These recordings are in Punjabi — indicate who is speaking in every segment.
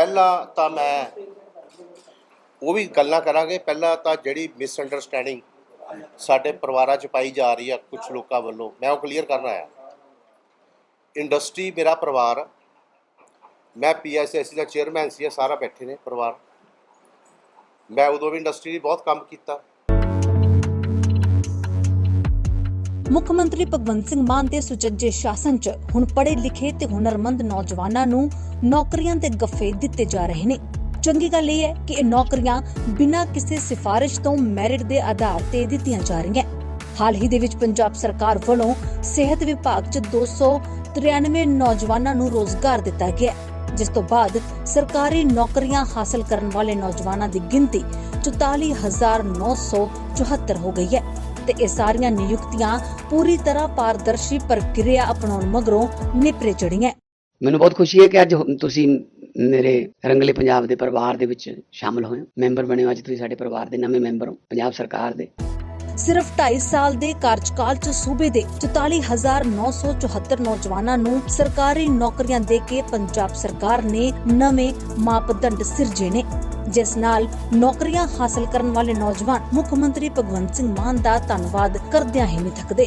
Speaker 1: ਪਹਿਲਾਂ ਤਾਂ ਮੈਂ ਉਹ ਵੀ ਗੱਲਾਂ ਕਰਾਂਗੇ। ਪਹਿਲਾਂ ਤਾਂ ਜਿਹੜੀ ਮਿਸ ਅੰਡਰਸਟੈਂਡਿੰਗ ਸਾਡੇ ਪਰਿਵਾਰਾਂ 'ਚ ਪਾਈ ਜਾ ਰਹੀ ਆ ਕੁਝ ਲੋਕਾਂ ਵੱਲੋਂ, ਮੈਂ ਉਹ ਕਲੀਅਰ ਕਰਨ ਆਇਆ। ਇੰਡਸਟਰੀ ਮੇਰਾ ਪਰਿਵਾਰ ਮੈਂ ਪੀਐਸਐਸਸੀ ਦਾ ਚੇਅਰਮੈਨ ਸੀ ਸਾਰਾ ਬੈਠੇ ਨੇ ਪਰਿਵਾਰ। ਮੈਂ ਉਦੋਂ ਵੀ ਇੰਡਸਟਰੀ ਲਈ ਬਹੁਤ ਕੰਮ ਕੀਤਾ।
Speaker 2: ਮੁੱਖ ਮੰਤਰੀ ਭਗਵੰਤ ਸਿੰਘ ਮਾਨ ਦੇ ਸੁਚੱਜੇ ਸ਼ਾਸਨ 'ਚ ਹੁਣ ਪੜ੍ਹੇ ਲਿਖੇ ਤੇ ਹੁਨਰਮੰਦ ਨੌਜਵਾਨਾਂ ਨੂੰ ਨੌਕਰੀਆਂ ਦੇ ਗੱਫੇ ਦਿੱਤੇ ਜਾ ਰਹੇ ਨੇ। ਚੰਗੀ ਗੱਲ ਇਹ ਹੈ ਕਿ ਇਹ ਨੌਕਰੀਆਂ ਬਿਨਾਂ ਕਿਸੇ ਸਿਫਾਰਿਸ਼ ਤੋਂ ਮੈਰਿਟ ਦੇ ਆਧਾਰ ਤੇ ਦਿੱਤੀਆਂ ਜਾ ਰਹੀਆਂ। ਹਾਲ ਹੀ ਦੇ ਵਿੱਚ ਪੰਜਾਬ ਸਰਕਾਰ ਵੱਲੋਂ ਸਿਹਤ ਵਿਭਾਗ 'ਚ 293 ਨੌਜਵਾਨਾਂ ਨੂੰ ਰੋਜ਼ਗਾਰ ਦਿੱਤਾ ਗਿਆ ਜਿਸ ਤੋਂ ਬਾਅਦ ਸਰਕਾਰੀ ਨੌਕਰੀਆਂ ਹਾਸਲ ਕਰਨ ਵਾਲੇ ਨੌਜਵਾਨਾਂ ਦੀ ਗਿਣਤੀ 44974 ਹੋ ਗਈ ਹੈ ਤੇ ਇਹ ਸਾਰੀਆਂ ਨਿਯੁਕਤੀਆਂ ਪੂਰੀ ਤਰ੍ਹਾਂ ਪਾਰਦਰਸ਼ੀ ਪ੍ਰਕਿਰਿਆ ਅਪਣਾਉਣ ਮਗਰੋਂ ਨਿਪਰੇ ਚੜੀਆਂ
Speaker 3: ਮੈਨੂੰ ਬਹੁਤ ਖੁਸ਼ੀ ਹੈ ਕਿ ਅੱਜ ਤੁਸੀਂ ਮੇਰੇ ਰੰਗਲੇ ਪੰਜਾਬ ਦੇ ਪਰਿਵਾਰ ਦੇ ਵਿੱਚ ਸ਼ਾਮਲ ਹੋਏ ਹੋ। ਮੈਂਬਰ ਬਣੇ ਹੋ ਅੱਜ ਤੁਸੀਂ ਸਾਡੇ ਪਰਿਵਾਰ ਦੇ ਨਵੇਂ ਮੈਂਬਰ ਹੋ, ਪੰਜਾਬ ਸਰਕਾਰ ਦੇ।
Speaker 2: ਸਿਰਫ 2.5 ਸਾਲ ਦੇ ਕਾਰਜਕਾਲ 'ਚ ਸੂਬੇ ਦੇ 44974 ਨੌਜਵਾਨਾਂ ਨੂੰ ਸਰਕਾਰੀ ਨੌਕਰੀਆਂ ਦੇ ਕੇ ਪੰਜਾਬ ਸਰਕਾਰ ਨੇ ਨਵੇਂ ਮਾਪਦੰਡ ਸਿਰਜੇ ਨੇ, ਜਿਸ ਨਾਲ ਨੌਕਰੀਆਂ ਹਾਸਲ ਕਰਨ ਵਾਲੇ ਨੌਜਵਾਨ ਮੁੱਖ ਮੰਤਰੀ ਭਗਵੰਤ ਸਿੰਘ ਮਾਨ ਦਾ ਧੰਨਵਾਦ ਕਰਦਿਆਂ ਹੀ ਨਹੀਂ ਥੱਕਦੇ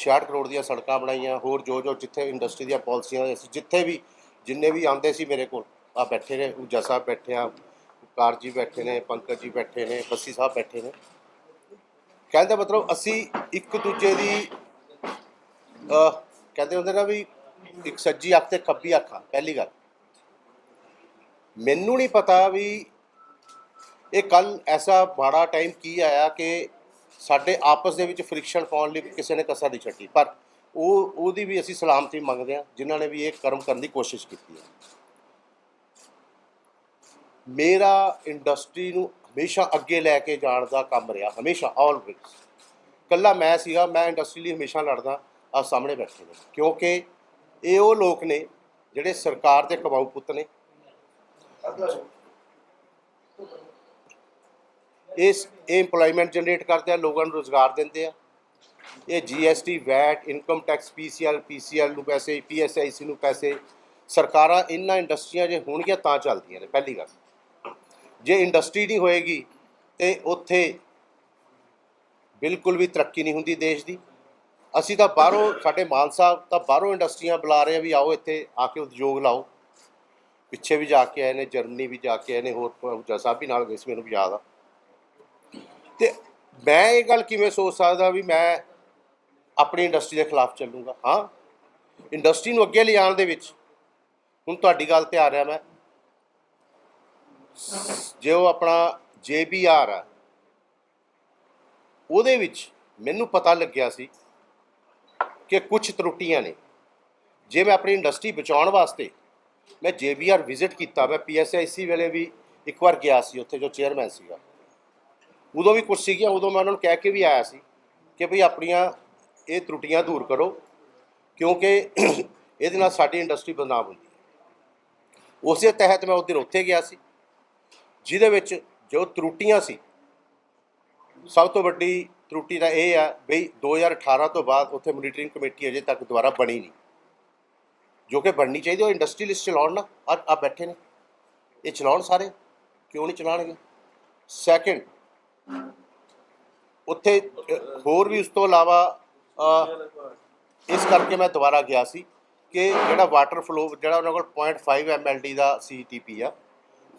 Speaker 1: 66 ਕਰੋੜ ਦੀਆਂ ਸੜਕਾਂ ਬਣਾਈਆਂ, ਹੋਰ ਜੋ ਜੋ ਜਿੱਥੇ ਇੰਡਸਟਰੀ ਦੀਆਂ ਪਾਲਿਸੀਆਂ ਅਸੀਂ ਜਿੱਥੇ ਵੀ, ਜਿੰਨੇ ਵੀ ਆਉਂਦੇ ਸੀ ਮੇਰੇ ਕੋਲ ਆ ਬੈਠੇ ਨੇ ਊਜਾ ਸਾਹਿਬ ਬੈਠੇ ਆ, ਕਾਰ ਜੀ ਬੈਠੇ ਨੇ, ਪੰਕਜ ਜੀ ਬੈਠੇ ਨੇ, ਬੱਸੀ ਸਾਹਿਬ ਬੈਠੇ ਨੇ। ਕਹਿੰਦਾ ਮਤਲਬ ਅਸੀਂ ਇੱਕ ਦੂਜੇ ਦੀ ਕਹਿੰਦੇ ਹੁੰਦੇ ਨਾ ਵੀ ਇੱਕ ਸੱਜੀ ਅੱਖ ਤੇ ਖੱਬੀ ਅੱਖ ਆ, ਪਹਿਲੀ ਗੱਲ। ਮੈਨੂੰ ਨਹੀਂ ਪਤਾ ਵੀ ਇਹ ਕੱਲ ਐਸਾ ਮਾੜਾ ਟਾਈਮ ਕੀ ਆਇਆ ਕਿ ਸਾਡੇ ਆਪਸ ਦੇ ਵਿੱਚ ਫ੍ਰਿਕਸ਼ਨ ਪਾਉਣ ਲਈ ਕਿਸੇ ਨੇ ਕਸਰ ਨਹੀਂ ਛੱਡੀ। ਪਰ ਉਹ, ਉਹਦੀ ਵੀ ਅਸੀਂ ਸਲਾਮਤੀ ਮੰਗਦੇ ਹਾਂ, ਜਿਨ੍ਹਾਂ ਨੇ ਵੀ ਇਹ ਕਰਮ ਕਰਨ ਦੀ ਕੋਸ਼ਿਸ਼ ਕੀਤੀ ਹੈ। ਮੇਰਾ ਇੰਡਸਟਰੀ ਨੂੰ ਹਮੇਸ਼ਾ ਅੱਗੇ ਲੈ ਕੇ ਜਾਣ ਦਾ ਕੰਮ ਰਿਹਾ, ਹਮੇਸ਼ਾ ਆਲਵੇਜ਼ ਕੱਲਾ ਮੈਂ ਸੀਗਾ, ਮੈਂ ਇੰਡਸਟਰੀ ਲਈ ਹਮੇਸ਼ਾ ਲੜਦਾ ਆ ਸਾਹਮਣੇ ਬੈਠੇ ਨੇ। ਕਿਉਂਕਿ ਇਹ ਉਹ ਲੋਕ ਨੇ ਜਿਹੜੇ ਸਰਕਾਰ ਦੇ ਕਮਾਊ ਪੁੱਤ ਨੇ। ਇਸ, ਇਹ EMPLOYMENT ਜਨਰੇਟ ਕਰਦੇ ਆ, ਲੋਕਾਂ ਨੂੰ ਰੋਜ਼ਗਾਰ ਦਿੰਦੇ ਆ। ਇਹ GST VAT income tax PCL PCL ਨੂੰ ਪੈਸੇ PSIC ਨੂੰ ਪੈਸੇ, ਸਰਕਾਰਾਂ ਇਹਨਾਂ ਇੰਡਸਟਰੀਆਂ ਜੇ ਹੋਣਗੀਆਂ ਤਾਂ ਚੱਲਦੀਆਂ ਨੇ, ਪਹਿਲੀ ਗੱਲ। ਜੇ ਇੰਡਸਟਰੀ ਨਹੀਂ ਹੋਏਗੀ, ਤੇ ਉੱਥੇ ਬਿਲਕੁਲ ਵੀ ਤਰੱਕੀ ਨਹੀਂ ਹੁੰਦੀ ਦੇਸ਼ ਦੀ। ਅਸੀਂ ਤਾਂ ਬਾਹਰੋਂ, ਸਾਡੇ ਮਾਨ ਸਾਹਿਬ ਤਾਂ ਬਾਹਰੋਂ ਇੰਡਸਟਰੀਆਂ ਬੁਲਾ ਰਹੇ ਆ ਵੀ ਆਓ ਇੱਥੇ ਆ ਕੇ ਉਦਯੋਗ ਲਾਓ। ਪਿੱਛੇ ਵੀ ਜਾ ਕੇ ਆਏ ਨੇ ਜਰਮਨੀ ਵੀ ਜਾ ਕੇ ਆਏ ਨੇ, ਹੋਰ ਊਜਾ ਸਾਹਿਬ ਵੀ ਨਾਲ ਗਏ ਸੀ, ਮੈਨੂੰ ਵੀ ਯਾਦ ਆ। ਤੇ ਮੈਂ ਇਹ ਗੱਲ ਕਿਵੇਂ ਸੋਚ ਸਕਦਾ ਵੀ ਮੈਂ ਆਪਣੀ ਇੰਡਸਟਰੀ ਦੇ ਖਿਲਾਫ ਚੱਲੂਗਾ? ਹਾਂ। ਇੰਡਸਟਰੀ ਨੂੰ ਅੱਗੇ ਲਿਆਉਣ ਦੇ ਵਿੱਚ ਹੁਣ ਤੁਹਾਡੀ ਗੱਲ ਤੇ ਆ ਰਿਹਾ ਮੈਂ। ਜੇ ਉਹ ਆਪਣਾ JBR ਆ, ਉਹਦੇ ਵਿੱਚ ਮੈਨੂੰ ਪਤਾ ਲੱਗਿਆ ਸੀ ਕਿ ਕੁਝ ਤਰੁੱਟੀਆਂ ਨੇ। ਜੇ ਮੈਂ ਆਪਣੀ ਇੰਡਸਟਰੀ ਬਚਾਉਣ ਵਾਸਤੇ ਮੈਂ JBR ਵਿਜ਼ਿਟ ਕੀਤਾ, ਮੈਂ PSIC ਵੇਲੇ ਵੀ ਇੱਕ ਵਾਰ ਗਿਆ ਸੀ ਉੱਥੇ ਜੋ ਚੇਅਰਮੈਨ ਸੀਗਾ। ਉਦੋਂ ਵੀ ਕੁਝ ਸੀਗੀਆਂ, ਉਦੋਂ ਮੈਂ ਉਹਨਾਂ ਨੂੰ ਕਹਿ ਕੇ ਵੀ ਆਇਆ ਸੀ ਕਿ ਭਈ ਆਪਣੀਆਂ ਇਹ ਤਰੁੱਟੀਆਂ ਦੂਰ ਕਰੋ, ਕਿਉਂਕਿ ਇਹਦੇ ਨਾਲ ਸਾਡੀ ਇੰਡਸਟਰੀ ਬਦਨਾਮ ਹੁੰਦੀ ਹੈ। ਉਸੇ ਤਹਿਤ ਮੈਂ ਉਸ ਉੱਥੇ ਗਿਆ ਸੀ, ਜਿਹਦੇ ਵਿੱਚ ਜੋ ਤਰੁੱਟੀਆਂ ਸੀ, ਸਭ ਤੋਂ ਵੱਡੀ ਤਰੁੱਟੀ ਤਾਂ ਇਹ ਆ ਬਈ 2018 ਤੋਂ ਬਾਅਦ ਉੱਥੇ ਮੋਨੀਟਰਿੰਗ ਕਮੇਟੀ ਅਜੇ ਤੱਕ ਦੁਬਾਰਾ ਬਣੀ ਨਹੀਂ। ਜੋ ਕਿ ਬਣਨੀ ਚਾਹੀਦੀ, ਉਹ ਇੰਡਸਟਰੀ ਲਿਸਟ ਚਲਾਉਣ ਨਾ ਅੱਜ ਆ ਬੈਠੇ ਨੇ। ਇਹ ਚਲਾਉਣ ਸਾਰੇ, ਕਿਉਂ ਨਹੀਂ ਚਲਾਉਣਗੇ? ਸੈਕਿੰਡ ਉੱਥੇ ਹੋਰ ਵੀ ਉਸ ਤੋਂ ਇਲਾਵਾ ਇਸ ਕਰਕੇ ਮੈਂ ਦੁਬਾਰਾ ਗਿਆ ਸੀ ਕਿ ਜਿਹੜਾ ਵਾਟਰ ਫਲੋ ਜਿਹੜਾ ਉਹਨਾਂ ਕੋਲ 0.5 ਐਮਐਲਡੀ ਦਾ ਸੀਟੀਪੀ ਆ,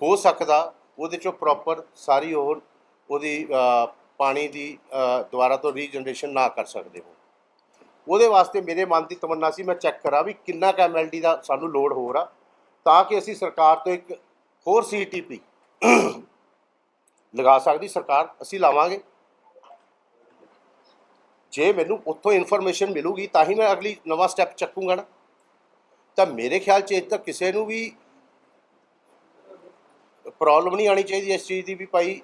Speaker 1: ਹੋ ਸਕਦਾ ਉਹਦੇ ਚੋਂ ਪ੍ਰੋਪਰ ਸਾਰੀ ਉਹ ਉਹਦੀ ਪਾਣੀ ਦੀ ਦੁਬਾਰਾ ਤੋਂ ਰੀਜਨਰੇਸ਼ਨ ਨਾ ਕਰ ਸਕਦੇ ਹੋ ਉਹਦੇ ਵਾਸਤੇ ਮੇਰੇ ਮਨ ਦੀ ਤਮੰਨਾ ਸੀ, ਮੈਂ ਚੈੱਕ ਕਰਾਂ ਵੀ ਕਿੰਨਾ ਕੁ ਐਮਐਲਡੀ ਦਾ ਸਾਨੂੰ ਲੋਡ ਹੋ ਰਿਹਾ ਤਾਂ ਕਿ ਅਸੀਂ ਸਰਕਾਰ ਤੋਂ ਇੱਕ ਹੋਰ ਸੀਟੀਪੀ ਲਗਾ ਸਕਦੀ, ਸਰਕਾਰ ਅਸੀਂ ਲਾਵਾਂਗੇ। ਜੇ ਮੈਨੂੰ ਉੱਥੋਂ ਇਨਫੋਰਮੇਸ਼ਨ ਮਿਲੂਗੀ, ਤਾਂ ਹੀ ਮੈਂ ਅਗਲੀ ਨਵਾਂ ਸਟੈਪ ਚੱਕੂੰਗਾ ਨਾ। ਤਾਂ ਮੇਰੇ ਖਿਆਲ 'ਚ ਇਹ ਤਾਂ ਕਿਸੇ ਨੂੰ ਵੀ ਪ੍ਰੋਬਲਮ ਨਹੀਂ ਆਣੀ ਚਾਹੀਦੀ ਇਸ ਚੀਜ਼ ਦੀ ਵੀ ਭਾਈ।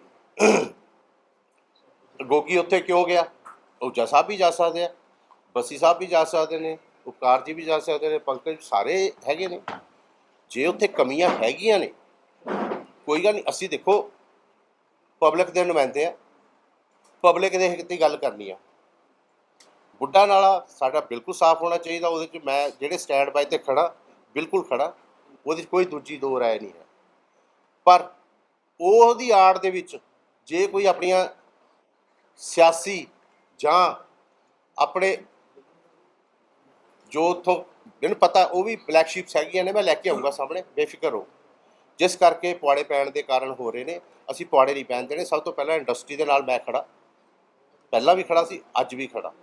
Speaker 1: ਗੋਗੀ ਉੱਥੇ ਕਿਉਂ ਗਿਆ? ਊਜਾ ਸਾਹਿਬ ਵੀ ਜਾ ਸਕਦੇ ਆ, ਬੱਸੀ ਸਾਹਿਬ ਵੀ ਜਾ ਸਕਦੇ ਨੇ, ਉਪਕਾਰ ਜੀ ਵੀ ਜਾ ਸਕਦੇ ਨੇ, ਪੰਕਜ ਸਾਰੇ ਹੈਗੇ ਨੇ। ਜੇ ਉੱਥੇ ਕਮੀਆਂ ਹੈਗੀਆਂ ਨੇ, ਕੋਈ ਗੱਲ ਨਹੀਂ, ਅਸੀਂ ਦੇਖੋ ਪਬਲਿਕ ਦੇ ਨੁਮਾਇੰਦੇ ਆ। ਪਬਲਿਕ ਦੇ ਹਿੱਤ ਦੀ ਗੱਲ ਕਰਨੀ ਆ। ਬੁੱਢਾ ਨਾਲਾ ਸਾਡਾ ਬਿਲਕੁਲ ਸਾਫ਼ ਹੋਣਾ ਚਾਹੀਦਾ, ਉਹਦੇ 'ਚ ਮੈਂ ਜਿਹੜੇ ਸਟੈਂਡ ਬਾਈ ਤੇ ਖੜਾ, ਬਿਲਕੁਲ ਖੜਾ, ਉਹਦੇ 'ਚ ਕੋਈ ਦੂਜੀ ਦੋ ਰਾਏ ਨਹੀਂ ਹੈ। ਪਰ ਉਹਦੀ ਆੜ ਦੇ ਵਿੱਚ ਜੇ ਕੋਈ ਆਪਣੀਆਂ ਸਿਆਸੀ ਜਾਂ ਆਪਣੇ ਜੋ ਉੱਥੋਂ, ਮੈਨੂੰ ਪਤਾ ਉਹ ਵੀ ਬਲੈਕ ਸ਼ੀਪਸ ਹੈਗੀਆਂ ਨੇ, ਮੈਂ ਲੈ ਕੇ ਆਉਂਗਾ ਸਾਹਮਣੇ, ਬੇਫਿਕਰ ਹੋ ਜਿਸ ਕਰਕੇ ਪੁਆੜੇ ਪੈਣ ਦੇ ਕਾਰਨ ਹੋ ਰਹੇ ਨੇ। ਅਸੀਂ ਪੁਆੜੇ ਨਹੀਂ ਪੈਣ ਦੇਣੇ। ਸਭ ਤੋਂ ਪਹਿਲਾਂ ਇੰਡਸਟਰੀ ਦੇ ਨਾਲ ਮੈਂ ਖੜਾ ਪਹਿਲਾਂ ਵੀ ਖੜਾ ਸੀ, ਅੱਜ ਵੀ ਖੜਾ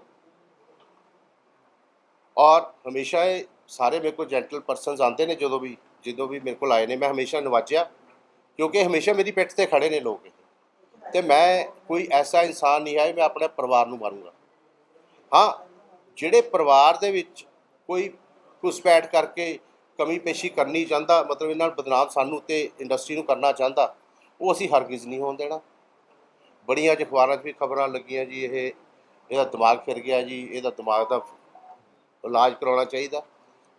Speaker 1: ਔਰ ਹਮੇਸ਼ਾ ਇਹ ਸਾਰੇ ਮੇਰੇ ਕੋਲ ਜੈਂਟਲ ਪਰਸਨਸ ਆਉਂਦੇ ਨੇ ਜਦੋਂ ਵੀ ਜਦੋਂ ਵੀ ਮੇਰੇ ਕੋਲ ਆਏ ਨੇ, ਮੈਂ ਹਮੇਸ਼ਾ ਨਵਾਜਿਆ। ਕਿਉਂਕਿ ਹਮੇਸ਼ਾ ਮੇਰੀ ਪਿੱਠ ਤੇ ਖੜੇ ਨੇ ਲੋਕ ਇਹ। ਤੇ ਮੈਂ ਕੋਈ ਐਸਾ ਇਨਸਾਨ ਨਹੀਂ ਹੈ ਮੈਂ ਆਪਣੇ ਪਰਿਵਾਰ ਨੂੰ ਮਾਰੂੰਗਾ। ਹਾਂ, ਜਿਹੜੇ ਪਰਿਵਾਰ ਦੇ ਵਿੱਚ ਕੋਈ ਘੁਸਪੈਠ ਕਰਕੇ ਕਮੀ ਪੇਸ਼ੀ ਕਰਨੀ ਚਾਹੁੰਦਾ, ਮਤਲਬ ਇਹਨਾਂ ਨੂੰ ਬਦਨਾਮ ਸਾਨੂੰ ਤੇ ਇੰਡਸਟਰੀ ਨੂੰ ਕਰਨਾ ਚਾਹੁੰਦਾ, ਉਹ ਅਸੀਂ ਹਰਗਿਜ਼ ਨਹੀਂ ਹੋਣ ਦੇਣਾ। ਬੜੀਆਂ ਅਖਬਾਰਾਂ 'ਚ ਵੀ ਖਬਰਾਂ ਲੱਗੀਆਂ ਜੀ, ਇਹ, ਇਹਦਾ ਦਿਮਾਗ ਫਿਰ ਗਿਆ ਜੀ, ਇਹਦਾ ਦਿਮਾਗ ਦਾ ਇਲਾਜ ਕਰਾਉਣਾ ਚਾਹੀਦਾ।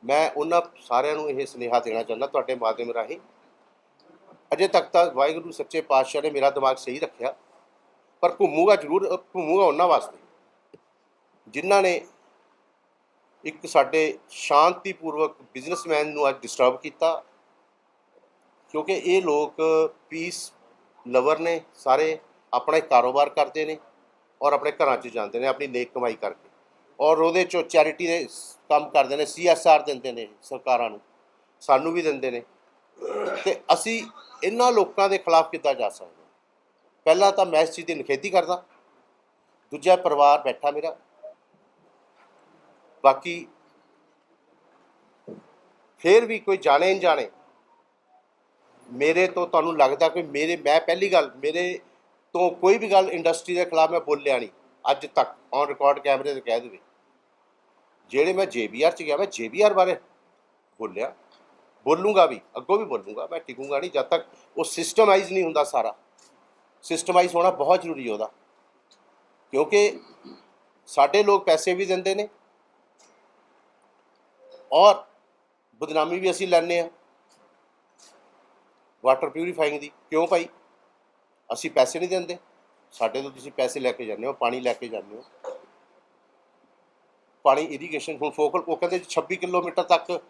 Speaker 1: ਮੈਂ ਉਹਨਾਂ ਸਾਰਿਆਂ ਨੂੰ ਇਹ ਸੁਨੇਹਾ ਦੇਣਾ ਚਾਹੁੰਦਾ ਤੁਹਾਡੇ ਮਾਧਿਅਮ ਰਾਹੀਂ। ਅਜੇ ਤੱਕ ਤਾਂ ਵਾਹਿਗੁਰੂ ਸੱਚੇ ਪਾਤਸ਼ਾਹ ਨੇ ਮੇਰਾ ਦਿਮਾਗ ਸਹੀ ਰੱਖਿਆ, ਪਰ ਘੁੰਮੂਗਾ ਜ਼ਰੂਰ ਘੁੰਮੂਗਾ ਉਹਨਾਂ ਵਾਸਤੇ। ਜਿਨ੍ਹਾਂ ਨੇ ਇੱਕ ਸਾਡੇ ਸ਼ਾਂਤੀਪੂਰਵਕ ਬਿਜ਼ਨਸਮੈਨ ਨੂੰ ਅੱਜ ਡਿਸਟਰਬ ਕੀਤਾ, ਕਿਉਂਕਿ ਇਹ ਲੋਕ ਪੀਸ ਲਵਰ ਨੇ, ਸਾਰੇ ਆਪਣਾ ਕਾਰੋਬਾਰ ਕਰਦੇ ਨੇ ਔਰ ਆਪਣੇ ਘਰਾਂ 'ਚ ਜਾਂਦੇ ਨੇ, ਆਪਣੀ ਨੇਕ ਕਮਾਈ ਕਰਕੇ ਔਰ ਉਹਦੇ 'ਚੋਂ ਚੈਰਿਟੀ ਦੇ ਕੰਮ ਕਰਦੇ ਨੇ ਸੀਐਸਆਰ ਦਿੰਦੇ ਨੇ ਸਰਕਾਰਾਂ ਨੂੰ, ਸਾਨੂੰ ਵੀ ਦਿੰਦੇ ਨੇ। ਤੇ ਅਸੀਂ ਇਹਨਾਂ ਲੋਕਾਂ ਦੇ ਖਿਲਾਫ ਕਿੱਦਾਂ ਜਾ ਸਕਦੇ ਪਹਿਲਾਂ ਤਾਂ ਮੈਂ ਇਸ ਚੀਜ਼ ਦੀ ਨਿਖੇਧੀ ਕਰਦਾ, ਦੂਜਾ ਪਰਿਵਾਰ ਬੈਠਾ ਮੇਰਾ ਬਾਕੀ ਫਿਰ ਵੀ ਕੋਈ ਜਾਣੇ ਅਣਜਾਣੇ, ਮੇਰੇ ਤੋਂ ਤੁਹਾਨੂੰ ਲੱਗਦਾ ਕਿ ਮੇਰੇ, ਮੈਂ ਪਹਿਲੀ ਗੱਲ, ਮੇਰੇ ਤੋਂ ਕੋਈ ਵੀ ਗੱਲ ਇੰਡਸਟਰੀ ਦੇ ਖਿਲਾਫ ਮੈਂ ਬੋਲਿਆ ਨਹੀਂ, ਅੱਜ ਤੱਕ ਔਨ ਰਿਕਾਰਡ ਕੈਮਰੇ ਤੇ ਕਹਿ ਦੇਵੇ। ਜਿਹੜੇ ਮੈਂ ਜੇਬੀਆਰ ਚ ਗਿਆ, ਮੈਂ ਜੇਬੀਆਰ ਬਾਰੇ ਬੋਲਿਆ, ਬੋਲੂੰਗਾ ਵੀ, ਅੱਗੋਂ ਵੀ ਬੋਲੂੰਗਾ, ਮੈਂ ਟਿਕੂੰਗਾ ਨਹੀਂ, ਜਦ ਤੱਕ ਉਹ ਸਿਸਟਮਾਈਜ਼ ਨਹੀਂ ਹੁੰਦਾ ਸਾਰਾ। ਸਿਸਟਮਾਈਜ਼ ਹੋਣਾ ਬਹੁਤ ਜ਼ਰੂਰੀ ਉਹਦਾ। ਕਿਉਂਕਿ ਸਾਡੇ ਲੋਕ ਪੈਸੇ ਵੀ ਦਿੰਦੇ ਨੇ ਔਰ ਬਦਨਾਮੀ ਵੀ ਅਸੀਂ ਲੈਂਦੇ ਆ ਵਾਟਰ ਪਿਊਰੀਫਾਈਂਗ ਦੀ। ਕਿਉਂ ਭਾਈ? ਅਸੀਂ ਪੈਸੇ ਨਹੀਂ ਦਿੰਦੇ। ਸਾਡੇ ਤੋਂ ਤੁਸੀਂ ਪੈਸੇ ਲੈ ਕੇ ਜਾਂਦੇ ਹੋ, ਪਾਣੀ ਲੈ ਕੇ ਜਾਂਦੇ ਹੋ। ਪਾਣੀ ਇਰੀਗੇਸ਼ਨ ਹੁਣ ਫੋਕਲ, ਉਹ ਕਹਿੰਦੇ ਜੀ 26 ਕਿਲੋਮੀਟਰ ਤੱਕ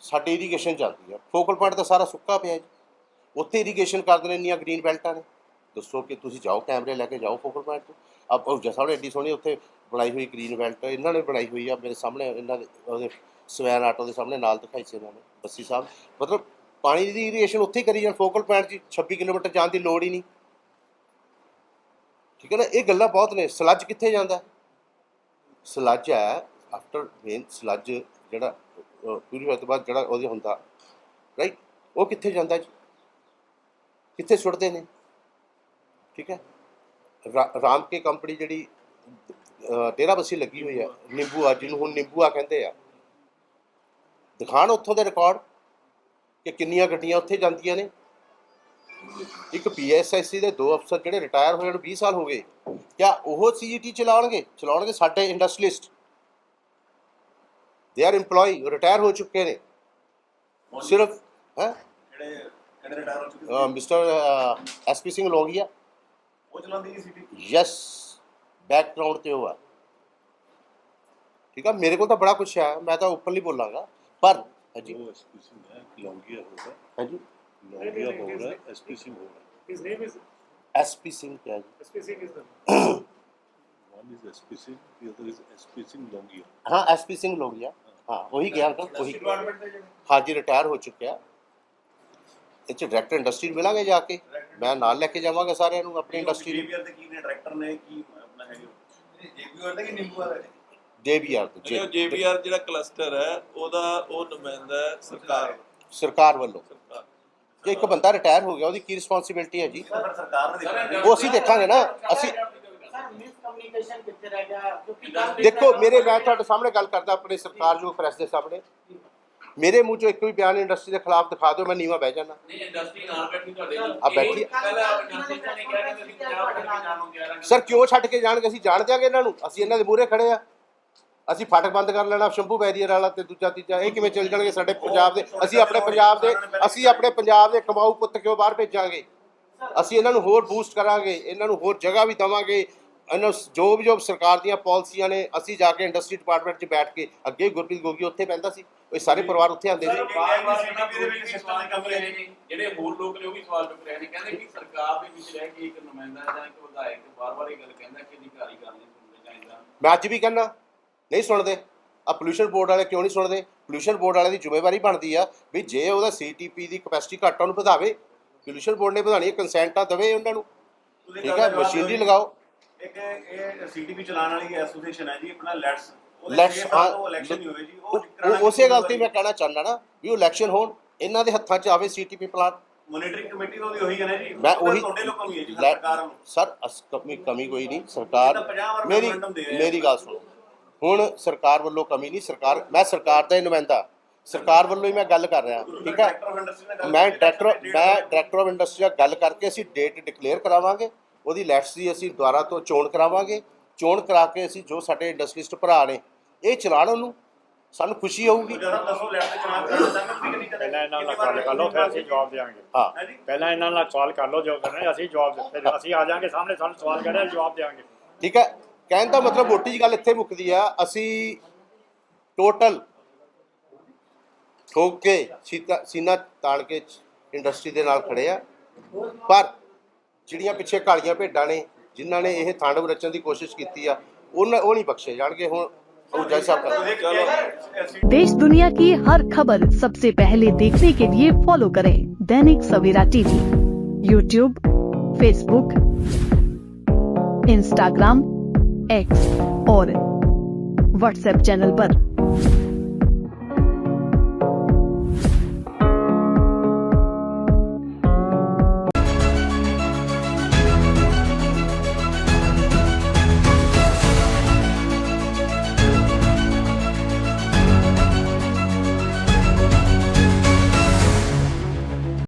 Speaker 1: ਸਾਡੀ ਇਰੀਗੇਸ਼ਨ ਚੱਲਦੀ ਹੈ ਫੋਕਲ ਪੁਆਇੰਟ ਤਾਂ ਸਾਰਾ ਸੁੱਕਾ ਪਿਆ ਜੀ। ਉੱਥੇ ਇਰੀਗੇਸ਼ਨ ਕਰਦੇ ਨੇ, ਇੰਨੀਆਂ ਗ੍ਰੀਨ ਬੈਲਟਾਂ ਨੇ। ਦੱਸੋ ਕਿ ਤੁਸੀਂ ਜਾਓ, ਕੈਮਰੇ ਲੈ ਕੇ ਜਾਓ ਫੋਕਲ ਪੁਆਇੰਟ ਤੋਂ। ਆਪ ਉਹ ਜਸਾਵੜੇ ਐਡੀ ਸੋਹਣੀ ਉੱਥੇ ਬਣਾਈ ਹੋਈ ਗ੍ਰੀਨ ਬੈਲਟ ਇਹਨਾਂ ਨੇ ਬਣਾਈ ਹੋਈ ਆ ਮੇਰੇ ਸਾਹਮਣੇ, ਇਹਨਾਂ ਦੇ, ਉਹਦੇ ਸਵੈਨ ਆਟੋ ਦੇ ਸਾਹਮਣੇ ਨਾਲ ਦਿਖਾਈ ਸੀ ਇਹਨਾਂ ਨੇ, ਬੱਸੀ ਸਾਹਿਬ। ਮਤਲਬ ਪਾਣੀ ਦੀ ਇਰੀਗੇਸ਼ਨ ਉੱਥੇ ਹੀ ਕਰੀ ਜਾਣ, ਫੋਕਲ ਪੁਆਇੰਟ 'ਚ 26 ਕਿਲੋਮੀਟਰ ਜਾਣ ਦੀ ਲੋੜ ਹੀ ਨਹੀਂ। ਠੀਕ ਹੈ ਨਾ, ਇਹ ਗੱਲਾਂ ਬਹੁਤ ਨੇ। ਸਲੱਜ ਕਿੱਥੇ ਜਾਂਦਾ? ਸਲੱਜ ਹੈ ਆਫਟਰ ਮੇਨ ਸਲੱਜ ਜਿਹੜਾ ਪਿਊਰੀਫਾਈ ਤੋਂ ਬਾਅਦ ਜਿਹੜਾ ਉਹਦੇ ਹੁੰਦਾ। ਰਾਈਟ ਉਹ ਕਿੱਥੇ ਜਾਂਦਾ ਜੀ? ਕਿੱਥੇ ਸੁੱਟਦੇ ਨੇ? ਠੀਕ ਹੈ? ਰਾ- ਰਾਮ ਕੇ ਕੰਪਨੀ ਜਿਹੜੀ ਅਹ, ਡੇਰਾ ਬੱਸੀ ਲੱਗੀ ਹੋਈ ਹੈ ਨਿੰਬੂਆ ਜਿਹਨੂੰ ਹੁਣ ਨਿੰਬੂਆ ਕਹਿੰਦੇ ਆ। ਦਿਖਾਣ ਉੱਥੋਂ ਦੇ ਰਿਕਾਰਡ ਕਿ ਕਿੰਨੀਆਂ ਗੱਡੀਆਂ ਉੱਥੇ ਜਾਂਦੀਆਂ ਨੇ। ਇੱਕ ਪੀਐਸਆਈਸੀ ਦੇ ਦੋ ਅਫਸਰ ਜਿਹੜੇ ਰਿਟਾਇਰ ਹੋਏ ਨੂੰ 20 ਸਾਲ ਹੋ ਗਏ ਕਿਆ ਉਹ ਸੀਜੀਟੀ ਚਲਾਉਣਗੇ? ਚਲਾਉਣਗੇ ਸਾਡੇ industrialist they are EMPLOYE retire ਹੋ ਚੁੱਕੇ ਨੇ। ਸਿਰਫ ਹੈ?
Speaker 4: ਕਿਹੜੇ ਕਿਹੜੇ ਰਿਟਾਇਰ ਹੋ ਚੁੱਕੇ?
Speaker 1: ਮਿਸਟਰ ਐਸਪੀ ਸਿੰਘ ਲੋਗੀਆ
Speaker 4: ਉਹ ਚਲਾਉਂਦੀ ਸਿਟੀ
Speaker 1: ਯੈਸ ਬੈਕਗ੍ਰਾਉਂਡ ਤੇ ਉਹ ਆ। ਠੀਕ ਆ? ਮੇਰੇ ਕੋਲ ਤਾਂ ਬੜਾ ਕੁਝ ਆ ਮੈਂ ਤਾਂ ਓਪਨਲੀ ਬੋਲਾਂਗਾ। ਪਰ ਹਾਂਜੀ।
Speaker 5: ਉਹ ਐਸਪੀਸੀ ਹੈ ਲੌਂਗੀਆ ਹੋਗਾ
Speaker 1: ਹਾਂਜੀ।
Speaker 5: ਲੌਂਗੀਆ ਹੋਗਾ ਐਸਪੀਸੀ ਹੋਗਾ
Speaker 6: his name is
Speaker 1: SP Singh ਹੈ
Speaker 6: SP Singh is the?
Speaker 5: One is SP Singh the other is SP Singh Longia.
Speaker 1: ਹਾਂ ਐਸਪੀ ਸਿੰਘ ਲੌਂਗੀਆ। ਹਾਂ ਉਹੀ ਗਿਆ ਤਾਂ ਉਹੀ। ਹਾਜੀ ਰਿਟਾਇਰ ਹੋ ਚੁੱਕਿਆ। ਇੱਥੇ ਡਾਇਰੈਕਟਰ ਇੰਡਸਟਰੀ ਮਿਲਾਂਗੇ ਜਾ ਕੇ। ਮੈਂ ਨਾਲ ਲੈ ਕੇ ਜਾਵਾਂਗਾ ਸਾਰਿਆਂ ਨੂੰ ਆਪਣੀ ਇੰਡਸਟਰੀ
Speaker 4: ਦੇ ਕੀ ਨੇ ਡਾਇਰੈਕਟਰ ਨੇ ਕੀ ਆਪਣਾ ਹੈਗੇ। ਜੀਬੀਆਰ ਦੇ ਕੀ ਨਿੰਬੂ ਵਾਲੇ
Speaker 1: ਜੇਬੀਆਰ
Speaker 7: ਜੋ ਜੇਬੀਆਰ ਜਿਹੜਾ ਕਲਸਟਰ ਹੈ ਉਹਦਾ ਉਹ ਨੁਮਾਇੰਦਾ ਹੈ ਸਰਕਾਰ
Speaker 1: ਸਰਕਾਰ। ਵੱਲੋਂ।
Speaker 7: ਸਰਕਾਰ
Speaker 1: ਜੇ ਇੱਕ ਬੰਦਾ ਰਿਟਾਇਰ ਹੋ ਗਿਆ ਉਹਦੀ ਕੀ ਰਿਸਪੌਂਸਿਬਿਲਟੀ ਹੈ ਜੀ?
Speaker 4: ਸਰਕਾਰ
Speaker 1: ਉਹ ਅਸੀਂ ਦੇਖਾਂਗੇ ਨਾ ਅਸੀਂ
Speaker 8: ਸਰ ਮਿਸਕਮਿਊਨੀਕੇਸ਼ਨ ਕਿੱਥੇ ਰਹਿ ਗਿਆ? ਕਿਉਂਕਿ ਕੱਲ੍ਹ
Speaker 1: ਦੇਖੋ ਮੇਰੇ ਮੈਂ ਤੁਹਾਡੇ ਸਾਹਮਣੇ ਗੱਲ ਕਰਦਾ ਆਪਣੇ ਸਰਕਾਰਯੋਗ ਪ੍ਰੈਸ ਦੇ ਸਾਹਮਣੇ। ਮੇਰੇ ਮੂੰਹ ਚੋਂ ਇੱਕ ਵੀ ਬਿਆਨ ਇੰਡਸਟਰੀ ਦੇ ਖਿਲਾਫ ਦਿਖਾ ਦਿਓ ਮੈਂ ਨੀਵਾ ਬਹਿ ਜਾਣਾ
Speaker 7: ਨਹੀਂ ਇੰਡਸਟਰੀ ਨਾਲ ਬੈਠੀ ਤੁਹਾਡੇ
Speaker 1: ਆ ਬੈਠੀ
Speaker 7: ਪਹਿਲਾਂ ਇੰਡਸਟਰੀ ਨੇ ਕਿਹਾ ਕਿ ਤੁਸੀਂ ਪੰਜਾਬ ਛੱਡ ਕੇ ਜਾਣੋ ਗਿਆ
Speaker 1: ਸਰ ਕਿਉਂ ਛੱਡ ਕੇ ਜਾਣਗੇ? ਅਸੀਂ ਜਾਣ ਦਿਆਂਗੇ ਇਹਨਾਂ ਨੂੰ। ਅਸੀਂ ਇਹਨਾਂ ਦੇ ਮੂਹਰੇ ਖੜੇ ਆ। ਅਸੀਂ ਫਾਟਕ ਬੰਦ ਕਰ ਲੈਣਾ ਸ਼ੰਭੂ ਬੈਰੀਅਰ ਵਾਲਾ ਤੇ ਦੂਜਾ ਤੀਜਾ। ਇਹ ਕਿਵੇਂ ਚੱਲ ਜਾਣਗੇ ਸਾਡੇ ਪੰਜਾਬ ਦੇ? ਅਸੀਂ ਆਪਣੇ ਪੰਜਾਬ ਦੇ ਅਸੀਂ ਆਪਣੇ ਪੰਜਾਬ ਦੇ ਕਮਾਊ ਪੁੱਤ ਕਿਉਂ ਬਾਹਰ ਭੇਜਾਂਗੇ? ਅਸੀਂ ਇਹਨਾਂ ਨੂੰ ਹੋਰ ਬੂਸਟ ਕਰਾਂਗੇ ਇਹਨਾਂ ਨੂੰ ਹੋਰ ਜਗ੍ਹਾ ਵੀ ਦਵਾਂਗੇ। ਇਹਨਾਂ ਜੋ ਵੀ ਜੋ ਸਰਕਾਰ ਦੀਆਂ ਪਾਲਿਸੀਆਂ ਨੇ ਅਸੀਂ ਜਾ ਕੇ ਇੰਡਸਟਰੀ ਡਿਪਾਰਟਮੈਂਟ 'ਚ ਬੈਠ ਕੇ ਅੱਗੇ ਗੁਰਪ੍ਰੀਤ ਗੋਗੀ ਉੱਥੇ ਪੈਂਦਾ ਸੀ। ਉਹ ਸਾਰੇ ਪਰਿਵਾਰ ਉੱਥੇ ਆਉਂਦੇ ਸੀ।
Speaker 7: ਬਾਰ-ਬਾਰ ਇਹਨਾਂ ਦੇ ਵਿੱਚ ਸਵਾਲ ਕੰਮ ਰਹੇ ਨੇ। ਜਿਹੜੇ ਹੋਰ ਲੋਕ ਨੇ ਉਹ ਵੀ ਸਵਾਲ ਚੁੱਕ ਰਹੇ ਨੇ। ਕਹਿੰਦੇ ਕਿ ਸਰਕਾਰ ਦੇ ਵਿੱਚ ਰਹਿ ਕੇ ਇੱਕ ਨੁਮਾਇੰਦਾ ਜਾਂ ਇੱਕ ਵਿਧਾਇਕ ਬਾਰ-ਬਾਰ ਇਹ ਗੱਲ ਕਹਿੰਦਾ ਕਿ ਅਧਿਕਾਰੀ ਗੱਲ ਨਹੀਂ ਸੁਣਦੇ ਜਾਂ ਇਦਾਂ
Speaker 1: ਮੈਂ ਅੱਜ ਵੀ ਕਹਿੰਦਾ ਨਹੀਂ ਸੁਣਦੇ। ਆ ਪੋਲੂਸ਼ਨ ਬੋਰਡ ਵਾਲੇ ਕਿਉਂ ਨਹੀਂ ਸੁਣਦੇ? ਪੋਲੂਸ਼ਨ ਬੋਰਡ ਵਾਲੇ ਦੀ ਜ਼ਿੰਮੇਵਾਰੀ ਬਣਦੀ ਆ ਵੀ ਜੇ ਉਹਦਾ ਸੀਟੀਪੀ ਦੀ ਕਪੈਸਿਟੀ ਘੱਟ ਉਹਨੂੰ ਵਧਾਵੇ। ਪੋਲੂਸ਼ਨ ਬੋਰਡ ਨੇ ਵਧਾਣੀ ਹੈ ਕੰਸੈਂਟਾਂ ਦੇਵੇ ਉਹਨਾਂ ਨੂੰ। ਠੀਕ ਹੈ
Speaker 4: ਦਾ
Speaker 1: ਮਸ਼ੀਨਰੀ। ਲਗਾਓ।
Speaker 4: ਇੱਕ ਇਹ ਸੀਟੀਪੀ ਚਲਾਉਣ ਵਾਲੀ ਐਸੋਸੀਏਸ਼ਨ ਹੈ ਜੀ ਆਪਣਾ ਲੈਟਸ ਇਲੈਕਸ਼ਨ ਜੀ ਉਹ
Speaker 1: ਉਸੇ ਗੱਲ ਤੇ ਮੈਂ ਕਹਿਣਾ ਚਾਹੁੰਦਾ ਨਾ ਵੀ ਉਹ ਇਲੈਕਸ਼ਨ ਹੋਣ ਇਹਨਾਂ ਦੇ ਹੱਥਾਂ 'ਚ ਆਵੇ ਸੀਟੀਪੀ ਪਲਾਂਟ।
Speaker 4: ਮੋਨੀਟਰਿੰਗ ਕਮੇਟੀ ਉਹਦੀ ਉਹੀ ਹੈ ਨਾ ਜੀ।
Speaker 1: ਮੈਂ
Speaker 4: ਉਹ ਤਾਂ ਤੁਹਾਡੇ ਲੋਕਾਂ ਨੂੰ ਹੀ ਹੈ ਜੀ
Speaker 1: ਲੈ-
Speaker 4: ਸਰਕਾਰ ਨੂੰ।
Speaker 1: ਸਰ ਕਮੀ ਕਮੀ ਕੋਈ ਨਹੀਂ ਸਰਕਾਰ
Speaker 4: ਤਾਂ
Speaker 1: ਮੇਰੀ ਗੱਲ ਸੁਣੋ। ਹੁਣ ਸਰਕਾਰ ਵੱਲੋਂ ਕਮੀ ਨਹੀਂ ਸਰਕਾਰ ਮੈਂ ਸਰਕਾਰ ਦਾ ਹੀ ਨੁਮਾਇੰਦਾ। ਸਰਕਾਰ ਵੱਲੋਂ ਹੀ ਮੈਂ ਗੱਲ ਕਰ ਰਿਹਾ ਠੀਕ ਹੈ ਮੈਂ ਡਾਇਰੈਕਟਰ ਮੈਂ ਡਾਇਰੈਕਟਰ ਆਫ ਇੰਡਸਟਰੀ ਨਾਲ ਗੱਲ ਕਰਕੇ ਅਸੀਂ ਡੇਟ ਡਿਕਲੇਅਰ ਕਰਾਵਾਂਗੇ। ਉਹਦੀ ਲੈਟਸ ਦੀ ਅਸੀਂ ਦੁਆਰਾ ਤੋਂ ਚੋਣ ਕਰਾਵਾਂਗੇ। ਚੋਣ ਕਰਾ ਕੇ ਅਸੀਂ ਜੋ ਸਾਡੇ ਇੰਡਸਟਰੀਸਟ ਭਰਾ ਨੇ ਇਹ ਚਲਾਣ ਉਹਨੂੰ। ਸਾਨੂੰ ਖੁਸ਼ੀ ਹੋਊਗੀ।
Speaker 4: ਜਦੋਂ ਦੱਸੋ ਲੈਟਸ ਚਲਾਨ ਕਰਨਾ ਚਾਹੁੰਦੇ ਤੁਸੀਂ ਕਿਹੜੀ ਕਰੇ
Speaker 6: ਪਹਿਲਾਂ ਇਹਨਾਂ ਨਾਲ ਗੱਲ ਕਰ ਲਓ ਫਿਰ ਅਸੀਂ ਜਵਾਬ ਦੇਵਾਂਗੇ।
Speaker 1: ਹਾਂ।
Speaker 4: ਹੈ ਜੀ
Speaker 6: ਪਹਿਲਾਂ ਇਹਨਾਂ ਨਾਲ ਸਵਾਲ ਕਰ ਲਓ ਜੋ ਕਰਨਾ ਅਸੀਂ ਜਵਾਬ ਦਿੱਤੇ ਅਸੀਂ ਆ ਜਾਾਂਗੇ ਸਾਹਮਣੇ ਸਾਨੂੰ ਸਵਾਲ ਕਰਿਆ ਜਵਾਬ ਦੇਵਾਂਗੇ।
Speaker 1: ਠੀਕ ਹੈ। ਕਹਿਣ ਦਾ ਮਤਲਬ ਮੋਟੀ ਜੀ ਗੱਲ ਇੱਥੇ ਮੁੱਕਦੀ ਆ ਅਸੀਂ ਟੋਟਲ ਠੋਕ ਕੇ ਸੀਤਾ ਸੀਨਾ ਤਾਣ ਕੇ ਇੰਡਸਟਰੀ ਦੇ ਨਾਲ ਖੜੇ ਆ। ਪਰ ਜਿਹੜੀਆਂ ਪਿੱਛੇ ਕਾਲੀਆਂ ਭੇਡਾਂ ਨੇ ਜਿਨ੍ਹਾਂ ਨੇ ਇਹ ਤਾਂਡਵ ਰਚਣ ਦੀ ਕੋਸ਼ਿਸ਼ ਕੀਤੀ ਆ ਉਹਨਾਂ ਉਹ ਨਹੀਂ ਬਖਸ਼ੇ ਜਾਣਗੇ ਹੁਣ ਉਹ ਜੱਜ ਸਾਹਿਬ ਕਰ
Speaker 4: ਚਲੋ
Speaker 9: देश दुनिया की हर खबर सबसे पहले देखने के लिए फॉलो करें Dainik Savera TV YouTube Facebook Instagram X और व्हाट्सएप चैनल पर।